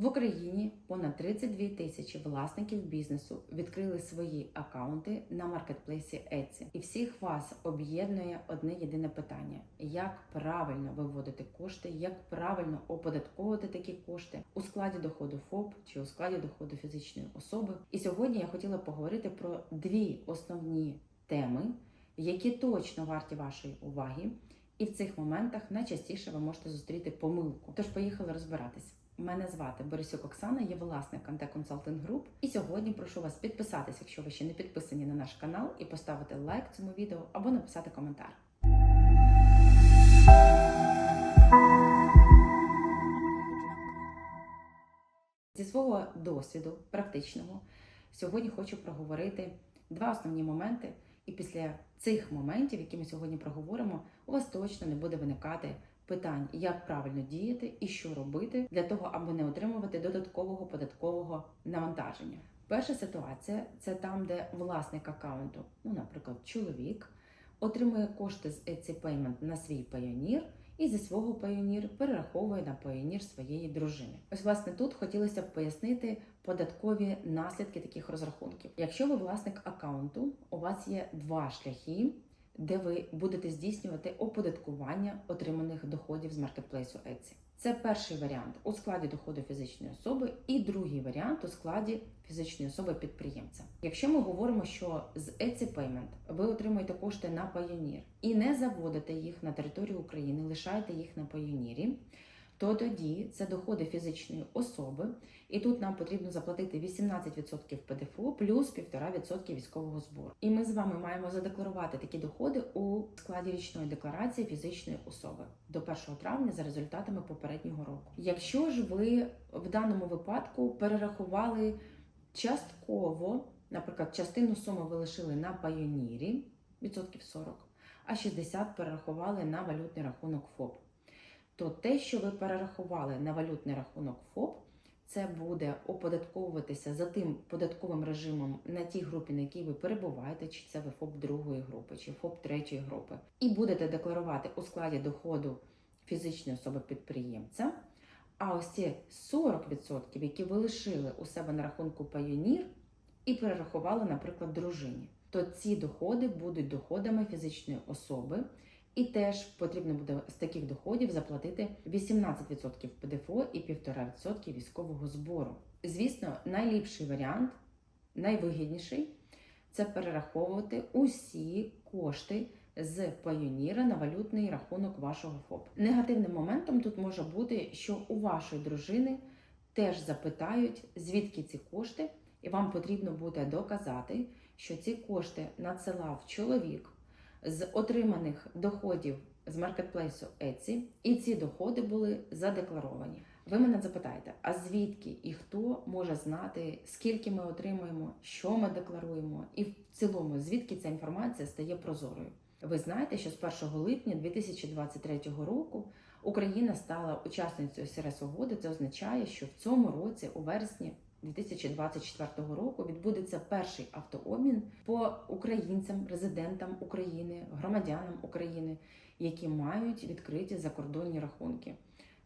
В Україні понад 32 тисячі власників бізнесу відкрили свої акаунти на маркетплейсі Etsy. І всіх вас об'єднує одне єдине питання: як правильно виводити кошти, як правильно оподатковувати такі кошти у складі доходу ФОП чи у складі доходу фізичної особи. І сьогодні я хотіла поговорити про дві основні теми, які точно варті вашої уваги. І в цих моментах найчастіше ви можете зустріти помилку. Тож поїхали розбиратись. Мене звати Борисюк Оксана, я власник Канте Консалтинг Груп. І сьогодні прошу вас підписатись, якщо ви ще не підписані на наш канал, і поставити лайк цьому відео або написати коментар. Зі свого досвіду практичного сьогодні хочу проговорити два основні моменти. І після цих моментів, які ми сьогодні проговоримо, у вас точно не буде виникати питань, як правильно діяти і що робити для того, аби не отримувати додаткового податкового навантаження. Перша ситуація це там, де власник аккаунту, ну, наприклад, чоловік, отримує кошти з Etsy Payment на свій Payoneer і зі свого Payoneer перераховує на Payoneer своєї дружини. Ось, власне, тут хотілося б пояснити податкові наслідки таких розрахунків. Якщо ви власник аккаунту, у вас є два шляхи, де ви будете здійснювати оподаткування отриманих доходів з маркетплейсу Etsy. Це перший варіант у складі доходу фізичної особи, і другий варіант у складі фізичної особи підприємця. Якщо ми говоримо, що з Etsy Payment ви отримуєте кошти на Payoneer і не заводите їх на територію України, лишаєте їх на Payoneer, то тоді це доходи фізичної особи, і тут нам потрібно заплатити 18% ПДФО плюс 1,5% військового збору. І ми з вами маємо задекларувати такі доходи у складі річної декларації фізичної особи до 1 травня за результатами попереднього року. Якщо ж ви в даному випадку перерахували частково, наприклад, частину суми ви лишили на Пайонірі відсотків 40, а 60 перерахували на валютний рахунок ФОП то те, що ви перерахували на валютний рахунок ФОП, це буде оподатковуватися за тим податковим режимом на тій групі, на якій ви перебуваєте, чи це ви ФОП другої групи, чи ФОП третьої групи, і будете декларувати у складі доходу фізичної особи підприємця. А ось ці 40%, які ви лишили у себе на рахунку Payoneer і перерахували, наприклад, дружині, то ці доходи будуть доходами фізичної особи. І теж потрібно буде з таких доходів заплатити 18% ПДФО і 1,5% військового збору. Звісно, найліпший варіант, найвигідніший це перераховувати усі кошти з Payoneer на валютний рахунок вашого ФОП. Негативним моментом тут може бути, що у вашої дружини теж запитають, звідки ці кошти, і вам потрібно буде доказати, що ці кошти надсилав чоловік з отриманих доходів з маркетплейсу Etsy, і ці доходи були задекларовані. Ви мене запитаєте, а звідки і хто може знати, скільки ми отримуємо, що ми декларуємо, і в цілому, звідки ця інформація стає прозорою? Ви знаєте, що з 1 липня 2023 року Україна стала учасницею СРС угоди. Це означає, що в цьому році, у вересні 2024 року відбудеться перший автообмін по українцям, резидентам України, громадянам України, які мають відкриті закордонні рахунки.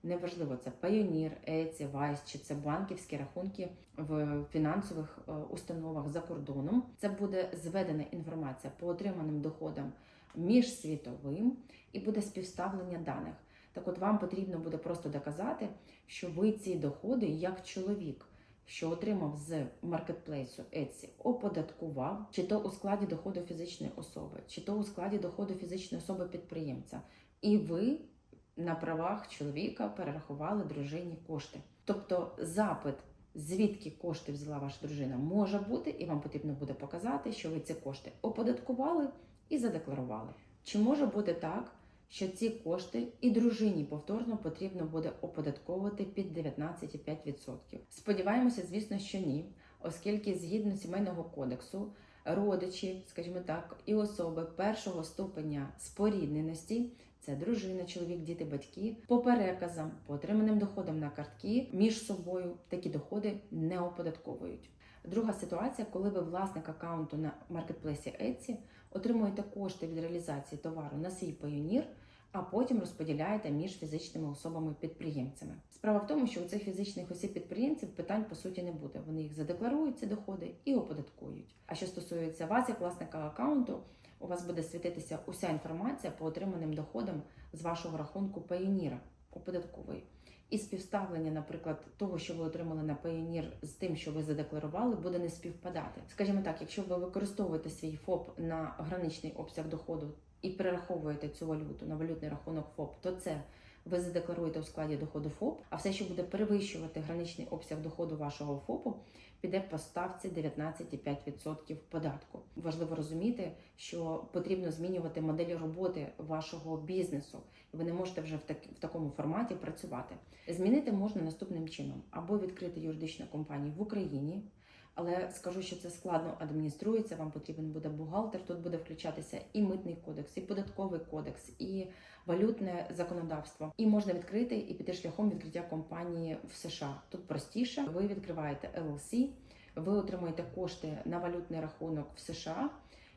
Неважливо, це Payoneer, Etsy, Wise, чи це банківські рахунки в фінансових е, установах за кордоном. Це буде зведена інформація по отриманим доходам міжсвітовим і буде співставлення даних. Так, от вам потрібно буде просто доказати, що ви ці доходи як чоловік що отримав з маркетплейсу Etsy, оподаткував, чи то у складі доходу фізичної особи, чи то у складі доходу фізичної особи підприємця, і ви на правах чоловіка перерахували дружині кошти. Тобто запит, звідки кошти взяла ваша дружина, може бути, і вам потрібно буде показати, що ви ці кошти оподаткували і задекларували. Чи може бути так? Що ці кошти і дружині повторно потрібно буде оподатковувати під 19,5%. Сподіваємося, звісно, що ні, оскільки згідно сімейного кодексу родичі, скажімо так, і особи першого ступеня спорідненості. Це дружина, чоловік, діти, батьки по переказам, по отриманим доходам на картки між собою такі доходи не оподатковують. Друга ситуація, коли ви власник аккаунту на маркетплейсі Etsy, отримуєте кошти від реалізації товару на свій Payoneer, а потім розподіляєте між фізичними особами-підприємцями. Справа в тому, що у цих фізичних осіб-підприємців питань по суті не буде. Вони їх задекларують ці доходи і оподаткують. А що стосується вас, як власника аккаунту, у вас буде світитися уся інформація по отриманим доходам з вашого рахунку у податкової. І співставлення, наприклад, того, що ви отримали на Payoneer з тим, що ви задекларували, буде не співпадати. Скажімо так, якщо ви використовуєте свій ФОП на граничний обсяг доходу і перераховуєте цю валюту на валютний рахунок ФОП, то це ви задекларуєте у складі доходу ФОП, а все, що буде перевищувати граничний обсяг доходу вашого ФОПу, піде по ставці 19,5% податку. Важливо розуміти, що потрібно змінювати моделі роботи вашого бізнесу. Ви не можете вже в, так, в такому форматі працювати. Змінити можна наступним чином: або відкрити юридичну компанію в Україні. Але скажу, що це складно адмініструється. Вам потрібен буде бухгалтер. Тут буде включатися і митний кодекс, і податковий кодекс, і валютне законодавство. І можна відкрити і піти шляхом відкриття компанії в США. Тут простіше. Ви відкриваєте LLC, ви отримуєте кошти на валютний рахунок в США.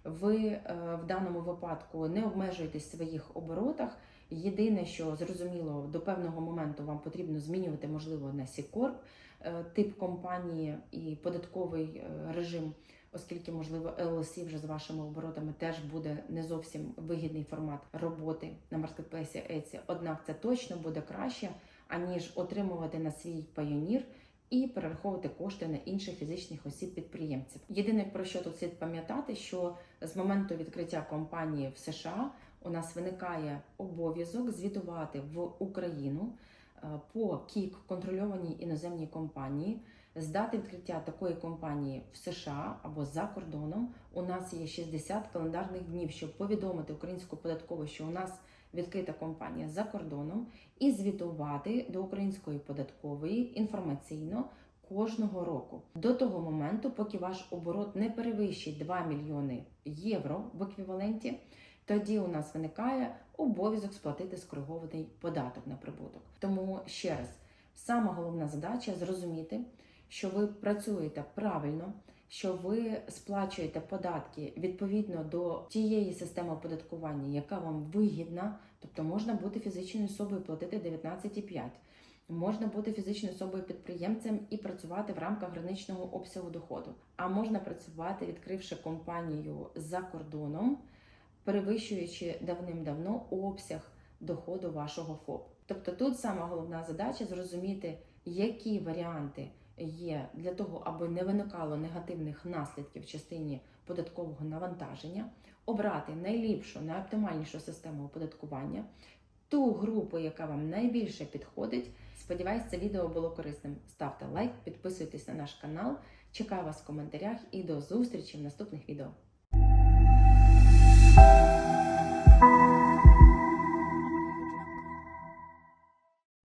Ви е, в даному випадку не обмежуєтесь в своїх оборотах. Єдине, що зрозуміло, до певного моменту вам потрібно змінювати, можливо, на Сікорп е, тип компанії і податковий е, режим, оскільки, можливо, LLC вже з вашими оборотами теж буде не зовсім вигідний формат роботи на маркетплейсі Etsy. Однак це точно буде краще, аніж отримувати на свій пайонір і перераховувати кошти на інших фізичних осіб підприємців. Єдине про що тут слід пам'ятати, що з моменту відкриття компанії в США у нас виникає обов'язок звітувати в Україну е, по КІК контрольованій іноземній компанії. З дати відкриття такої компанії в США або за кордоном у нас є 60 календарних днів, щоб повідомити українську податкову, що у нас відкрита компанія за кордоном, і звітувати до української податкової інформаційно кожного року до того моменту, поки ваш оборот не перевищить 2 мільйони євро в еквіваленті. Тоді у нас виникає обов'язок сплатити скоригований податок на прибуток. Тому ще раз, сама головна задача зрозуміти, що ви працюєте правильно, що ви сплачуєте податки відповідно до тієї системи оподаткування, яка вам вигідна, тобто можна бути фізичною особою, платити 19,5%. Можна бути фізичною особою підприємцем і працювати в рамках граничного обсягу доходу. А можна працювати, відкривши компанію за кордоном, перевищуючи давним-давно обсяг доходу вашого ФОП. Тобто тут сама головна задача зрозуміти, які варіанти є для того, аби не виникало негативних наслідків в частині податкового навантаження, обрати найліпшу, найоптимальнішу систему оподаткування, ту групу, яка вам найбільше підходить. Сподіваюсь, це відео було корисним. Ставте лайк, підписуйтесь на наш канал. Чекаю вас в коментарях і до зустрічі в наступних відео.